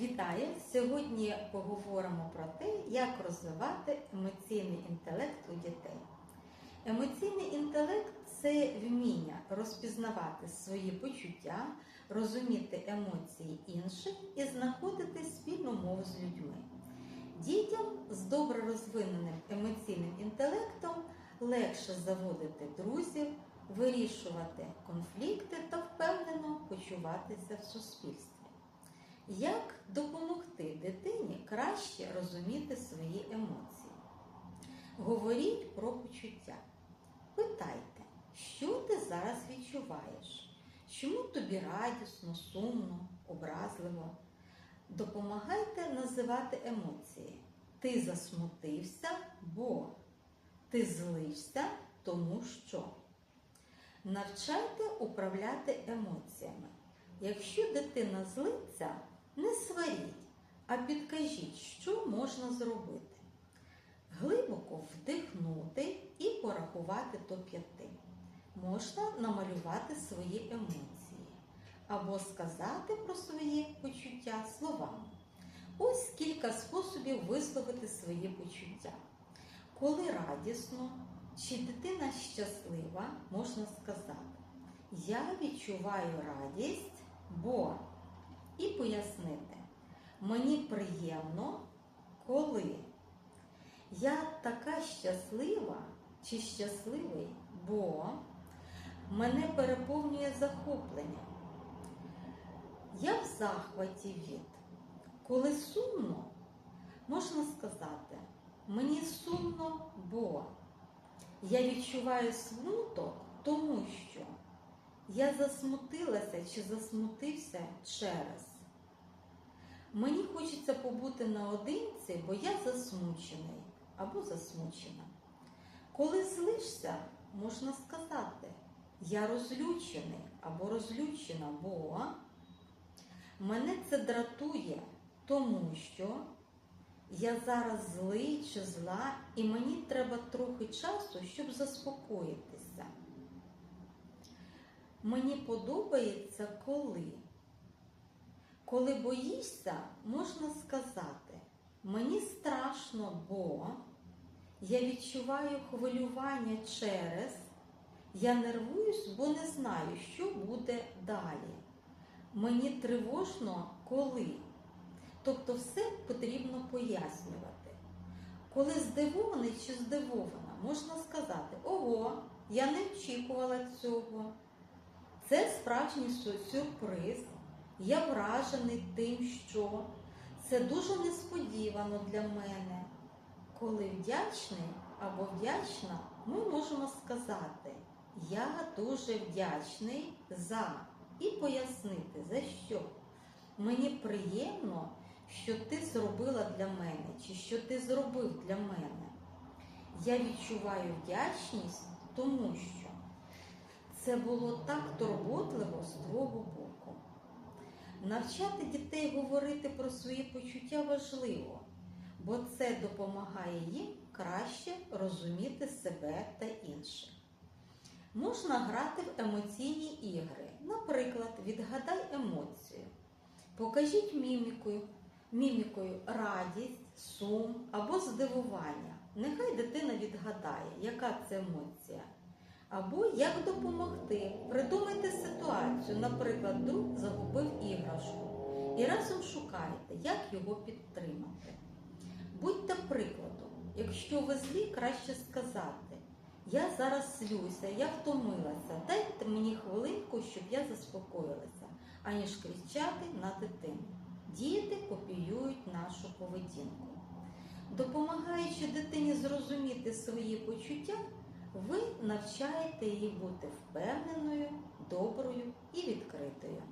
Вітаю! Сьогодні поговоримо про те, як розвивати емоційний інтелект у дітей. Емоційний інтелект це вміння розпізнавати свої почуття, розуміти емоції інших і знаходити спільну мову з людьми. Дітям з добре розвиненим емоційним інтелектом легше заводити друзів, вирішувати конфлікти та впевнено почуватися в суспільстві. Як допомогти дитині краще розуміти свої емоції? Говоріть про почуття. Питайте, що ти зараз відчуваєш? Чому тобі радісно, сумно, образливо? Допомагайте називати емоції. Ти засмутився, бо ти злився, тому що. Навчайте управляти емоціями. Якщо дитина злиться, не сваріть, а підкажіть, що можна зробити. Глибоко вдихнути і порахувати до п'яти. Можна намалювати свої емоції або сказати про свої почуття словами. Ось кілька способів висловити свої почуття. Коли радісно чи дитина щаслива, можна сказати, я відчуваю радість, бо і пояснити, мені приємно, коли я така щаслива чи щасливий, бо мене переповнює захоплення. Я в захваті від. Коли сумно, можна сказати, мені сумно, бо я відчуваю смуток, тому що я засмутилася чи засмутився через. Мені хочеться побути наодинці, бо я засмучений або засмучена. Коли злишся, можна сказати, я розлючений або розлючена, бо мене це дратує, тому що я зараз злий чи зла, і мені треба трохи часу, щоб заспокоїтися. Мені подобається коли. Коли боїшся, можна сказати, мені страшно, бо я відчуваю хвилювання через, я нервуюсь, бо не знаю, що буде далі. Мені тривожно коли. Тобто все потрібно пояснювати. Коли здивований чи здивована, можна сказати, ого, я не очікувала цього. Це справжній сюрприз. Я вражений тим, що це дуже несподівано для мене. Коли вдячний або вдячна, ми можемо сказати Я дуже вдячний за і пояснити, за що. Мені приємно, що ти зробила для мене, чи що ти зробив для мене. Я відчуваю вдячність, тому що це було так турботливо з твого боку. Навчати дітей говорити про свої почуття важливо, бо це допомагає їм краще розуміти себе та інших. Можна грати в емоційні ігри, наприклад, відгадай емоцію. Покажіть мімікою, мімікою радість, сум або здивування. Нехай дитина відгадає, яка це емоція. Або як допомогти. Придумайте ситуацію, наприклад, друг загубив іграшку. І разом шукайте, як його підтримати. Будьте прикладом, якщо ви злі, краще сказати. Я зараз слюся, я втомилася. Дайте мені хвилинку, щоб я заспокоїлася, аніж кричати на дитину. Діти копіюють нашу поведінку. Допомагаючи дитині зрозуміти свої почуття, ви навчаєте її бути впевненою, доброю і відкритою.